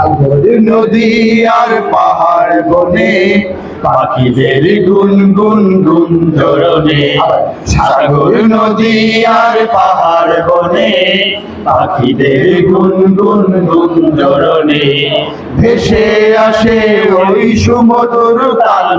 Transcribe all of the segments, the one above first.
সাগর নদী আর পাহাড় বনে, পাখিদের গুন গুন গুন ধরনে সাগর নদী আর পাহাড় বনে, পাখিদের গুন গুন গুন ধরনে। ভেসে আসে ওই সুমধুর তান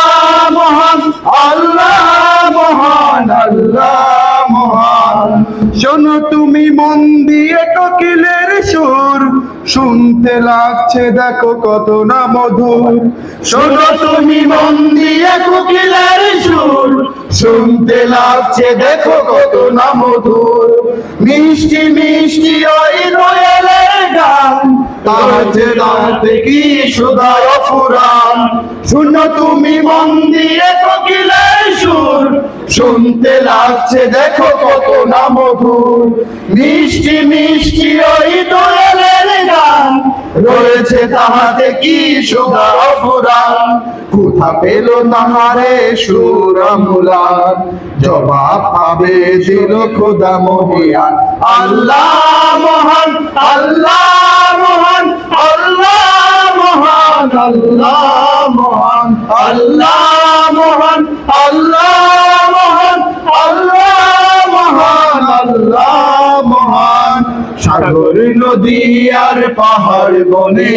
শুনতে লাগছে, দেখো কত না মধুর। শোনো তুমি মন দিয়ে কোকিলের সুর। শুনতে লাগছে, দেখো কত না মধুর। মিষ্টি মিষ্টি ওই রয়েলের গান। তাজে রাতে কি সুদায় ফুরান শুনো তুমি মন দিয়ে কোকিলের সুর। শুনতে লাগছে, দেখো কত না মধুর। মিষ্টি মিষ্টি ওই দোয়েলের রয়েছে তাহাতে কি সুধা ফুরান কোথা পেল নাহারে সুরামুলান জবাব পাবে দিল খোদা মহিয়ান। আল্লাহ মহান আল্লাহ মহান আল্লাহ মহান আল্লাহ মহান আল্লাহ মহান, আল্লাহ নদী আর পাহাড় বনে,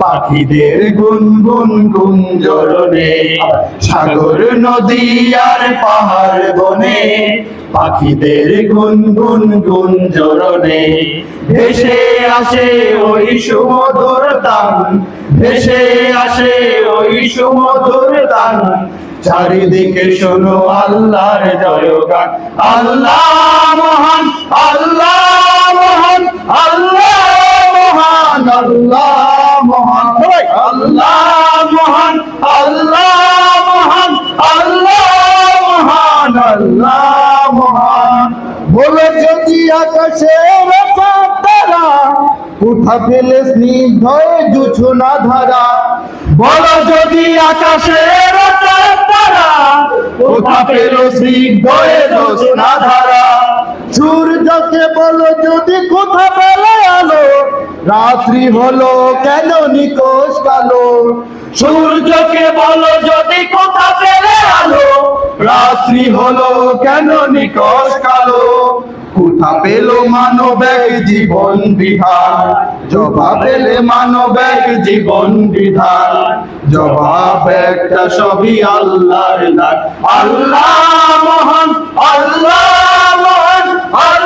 পাখিদের গুন গুন গুন সাগর নদী আর পাহাড় বনে, পাখিদের গুন গুন গুন জরনে ভেসে আসে ওই সুমধুর তান, ভেসে আসে ওই সুমধুর তান। চারিদিকে শোনো আল্লাহর জয়গান। আল্লাহ মহান, আল্লাহ আল্লাহ মহান আল্লাহ মহান আল্লাহ মহান আল্লাহ মহান আল্লাহ মহান আল্লাহ মহান। বলে যদি আকাশের তারা কোথা পেলে স্নিগ্ধয়ে জুছুনা ধারা বলো যদি আকাশের তারা কোথা পেল স্নিগ্ধয়ে জোছনা ধারা সূর্যকে বলো যদি রাত্রি হলো কেন নিকোষ কালো? সূর্যকে বলো যদি কোথা পেলে আলো? রাত্রি হলো কেন নিকোষ কালো? কোথা পেল মানব এক জীবন বিধান? জবাব পেলে মানব এক জীবন বিধান। জবাব একটা সবই আল্লাহর আল্লাহ মহান আল্লাহ মহান, আল্লাহ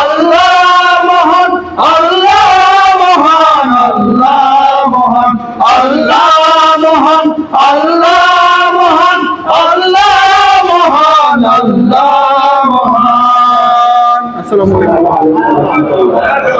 আল্লাহ মহান আল্লাহ মহান আল্লাহ মহান আল্লাহ মহান আল্লাহ মহান আল্লাহ মহান আল্লাহ মহান। আসসালামু আলাইকুম।